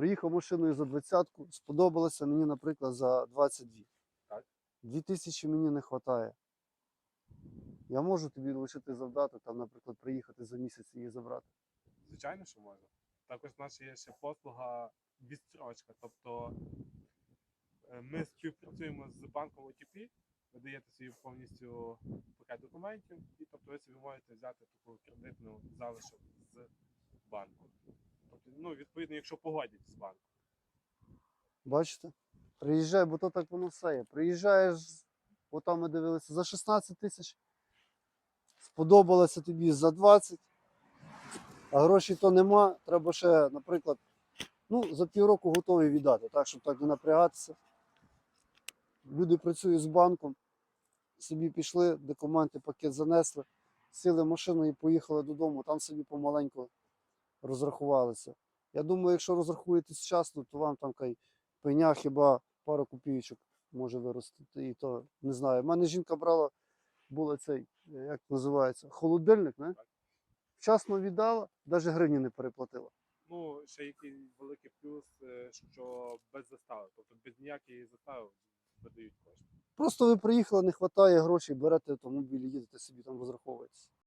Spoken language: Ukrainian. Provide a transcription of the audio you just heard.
Приїхав машиною за двадцятку, сподобалося мені, наприклад, за 22. Так. Дві тисячі мені не вистачає. Я можу тобі лишити завдати, там, наприклад, приїхати за місяць і її забрати. Звичайно, що можна. Також в нас є ще послуга відстрочка. Тобто е, ми співпрацюємо з банком OTP, ви даєте собі повністю пакет документів, і тобто ви собі можете взяти таку кредитну залишок з банку. Ну, відповідно, якщо погодять з банком. Бачите? Приїжджай, бо то так воно все є. Приїжджаєш, отам ми дивилися, за 16 тисяч. Сподобалося тобі за 20, а грошей то нема. Треба ще, наприклад, ну, за півроку готові віддати, так, щоб так не напрягатися. Люди працюють з банком, собі пішли, документи, пакет занесли, сіли в машину і поїхали додому, там собі помаленьку розрахувалися. Я думаю, якщо розрахуєтесь вчасно, то вам там кай пеня хіба пару копійочок може виростити. І то не знаю. У мене жінка брала, була цей, е, як називається, холодильник, не? Вчасно віддала, навіть гривні не переплатила. Ну, ще який великий плюс, е, що без застави, тобто без ніякої застави видають кошти. Просто ви приїхали, не вистачає грошей, берете автомобіль, їдете собі там розраховуєтесь.